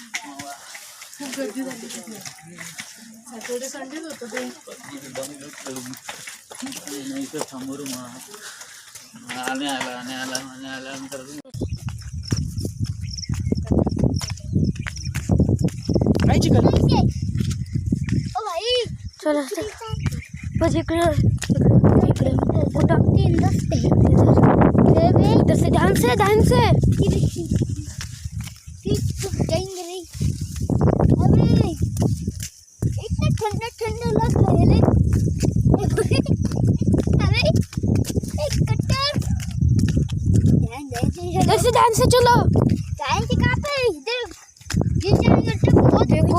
खूप गर्दी झाली सॅटर्डे संडेच होतं ते इथं समोर आणे आला आणे आला आणे आला नंतर काय चिकन ओ भाई चला. बस इकडे इकडे कुठं? तीन रस्ते. इधर से ध्यान से ध्यान से। इतना ठंडा ठंडा लग रहा है। इधर से ध्यान से चलो। ध्यान से कहाँ पे? इधर। जाएँगे देखो। देखो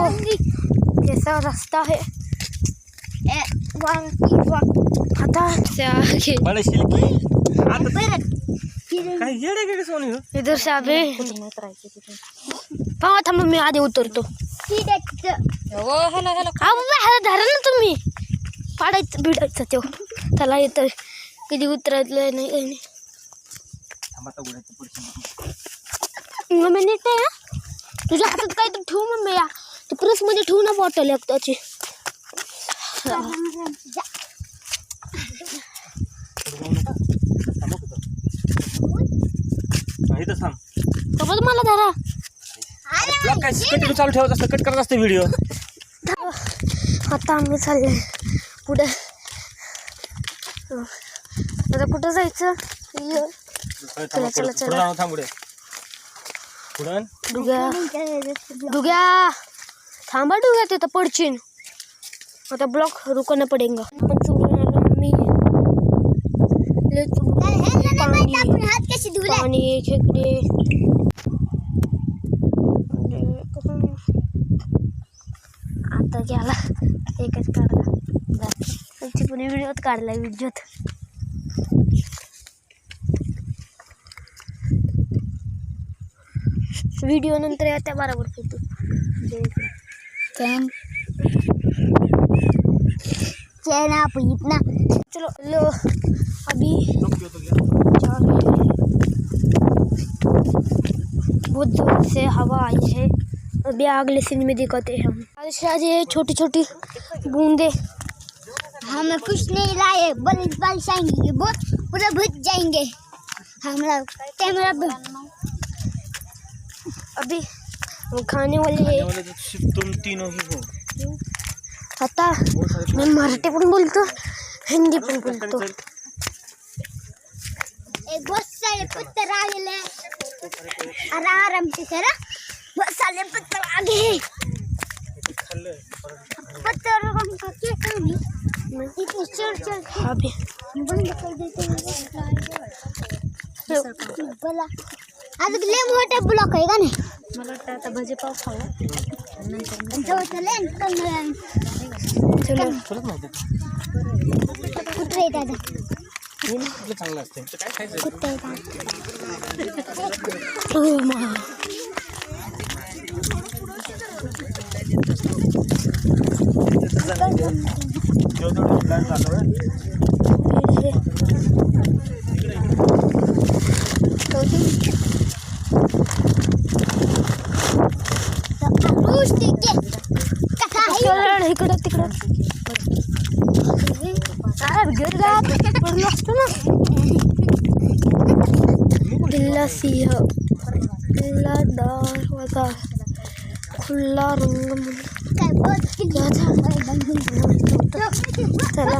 कैसा रास्ता है ए वहाँ वहाँ आता से आगे बडे पर फिर काय येडे काय सोनी हो? इधर से आगे। पाहा थांबा मी आधी उतरतो सीधे अहो ह्याला धरा ना तुम्ही पाडायचं तो त्याला येतं कधी नाही काही नाही। आहे हा? तुझ्या हातात काय तर ठेवू मम्मी या ते प्रेसमध्ये ठेवू ना बॉटल एक त्याची थांबा. मला धरा. काय कंटिन्यू चालू ठेवत असतं? कट करत असतं व्हिडिओ आता आम्ही चालले पुढे. आता कुठं जायचं? ये. चला, चला, चला. थांब पुढे पुढं? डुग्या डुग्या थांबा डुग्या तिथं पडचीन. मतलब ब्लॉक रुकना पड़ेगा अपन मम्मी पानी पानी खेकडे. आता गेला. एकच काढला. आमची पुणे व्हिडिओत काढला व्हिडिओत व्हिडिओ नंतर त्या बरोबर फोटो. थँक चेना इतना चलो, लो। अभी बहुत ज़ोर से हवा आई है। अभी अगले सीन में दिखाते हैं हम। बारिश रही है छोटी छोटी बूंदे। हम कुछ नहीं लाए। बल बारिश आएँगे वो पूरा भुज जाएँगे। हमारा कैमरा अभी हम खाने वाले हैं। तुम तीनों ही हो। आता. मैं मराठी पण बोलतो हिंदी पण बोलतो. एक बहुत सारे पत्थर आ गए और आराम से करा. बहुत सारे पत्थर आ पत्थर का क्या करेंगे इतने चढ़ चढ़ के अभी बंद कर देते हैं। बोला आज मोठा ब्लॉक आहे का नाही मला आता भजे पाव खावा तो चले कमरा चलो खरंच नव्हते कुत्रे दादा आपलं चांगलं असते काय खायचं कुत्रे दादा ओ मा प्लॅन चालू आहे रोज ठीक आहे कथा आहे चल इकडं तिकडं काय गेला पडलो असतो ना दिल्ला सिंह दिल्ला दरवाज़ा खुला रंग म्हणून काय बहुत किल्ला चला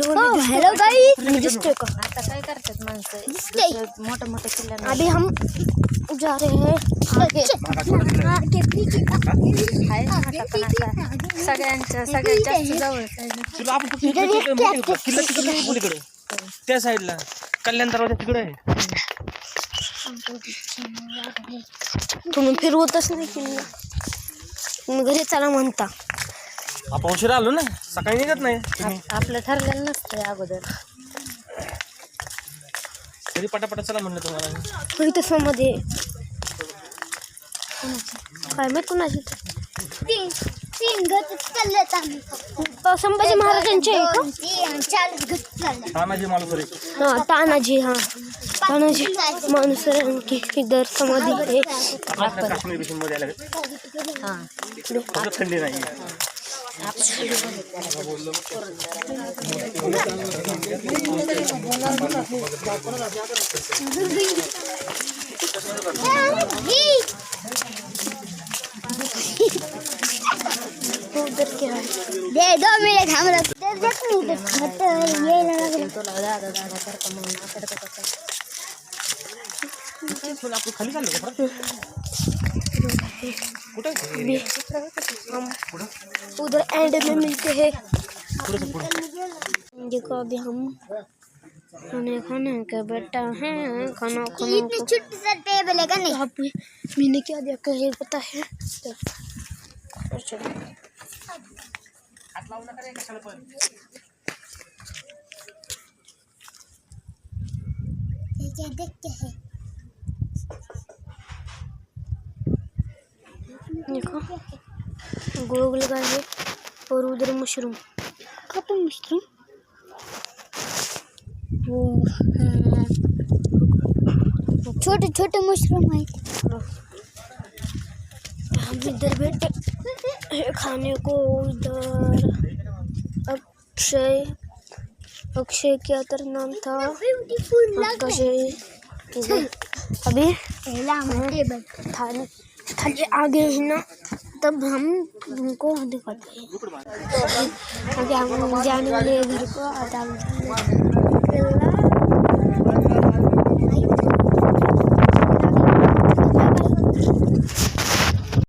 हेलो गाइस दिसतोय का आता काय करतात माणसं मोठं मोठं किल्ला अभी हम जा रहे हैं आगे। आहे ना आता पण सगळ्यांच्या त्या साईडला. कल्याण दरवाज़ा तिकडे आहे. तुम्ही फिरवतच नाही किल्ला तुम्ही घरी चला म्हणता. आपण उशिरा आलो ना? सकाळी निघत नाही. तुम्ही आपलं ठरलेलं नसतंय अगोदर. तरी पटापटा चला म्हणलं तुम्हाला. काय माहीत कोणाची तीन तीन गट चाललेत आम्ही संभाजी महाराजांचे आहे का? दोन, तीन चार गट चालले तानाजी मालुसरे. हाँ तानाजी हाँ. तानाजी समाधि है आपल्या काश्मीर हां. फक्त थंडी नाही. दे दो मिनिट हमरा दे देख घट ये लागले तुला दादा दादा करता म्हणून करता करता आपण खाली चाललो का परत? कुठे अभी हम उधर एंड में मिलते हैं। देखो अभी हम खाने खाने के बेटा है खाना खाना मैंने क्या देखा है पता है? ये देखते हैं? गोल लगा है और उधर मशरूम। Cup mushroom? वो छोटे छोटे मशरूम है। हम इधर बैठे। खाने को उधर। अक्षय। अक्षय क्या तर नाम था। अक्षय अभी। टेबल। थाली थाली आगे है ना। तब हम उनको दिखाते हैं। जाने वाले घर को हम